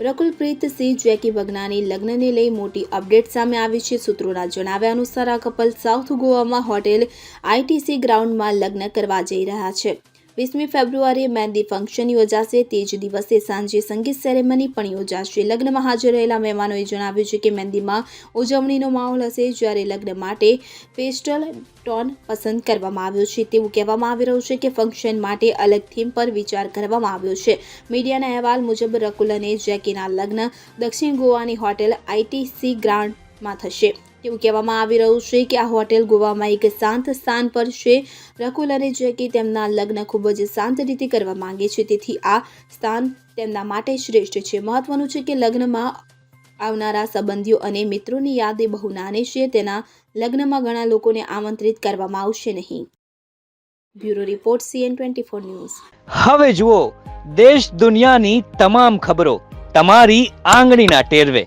રકુલપ્રીત સિંહ જેકી વગનાની લગ્નને લઈ મોટી અપડેટ સામે આવી છે. સૂત્રોના જણાવ્યા અનુસાર આ કપલ સાઉથ ગોવામાં હોટેલ આઈટીસી ગ્રાઉન્ડમાં લગ્ન કરવા જઈ રહ્યા છે. વીસમી ફેબ્રુઆરીએ મહેંદી ફંક્શન યોજાશે. તે જ દિવસે સાંજે સંગીત સેરેમની પણ યોજાશે. લગ્નમાં હાજર રહેલા મહેમાનોએ જણાવ્યું છે કે મહેંદીમાં ઉજવણીનો માહોલ હશે, જ્યારે લગ્ન માટે પેસ્ટલ ટોન પસંદ કરવામાં આવ્યો છે. તેવું કહેવામાં આવી રહ્યું છે કે ફંક્શન માટે અલગ થીમ પર વિચાર કરવામાં આવ્યો છે. મીડિયાના અહેવાલ મુજબ, રકુલ અને જેકીના લગ્ન દક્ષિણ ગોવાની હોટેલ આઈટીસી ગ્રાન્ડમાં થશે. તેવું કહેવામાં આવી રહ્યું છે કે આ હોટેલ ગોવામાં એક શાંત સ્થાન પર છે. રકુલ અને જેકી તેમના લગ્ન ખૂબ જ શાંત રીતે કરવા માંગે છે. તેથી આ સ્થાન તેમના માટે શ્રેષ્ઠ છે. મહત્વનું છે કે લગ્નમાં આવનારા સંબંધીઓ અને મિત્રોની યાદ બહુ નાની છે. તેના લગ્નમાં ઘણા લોકોને આમંત્રિત કરવામાં આવશે નહીં. Bureau report CN twenty four news. હવે જુઓ, દેશ દુનિયાની તમામ ખબરો તમારી આંગળીના ટેરવે.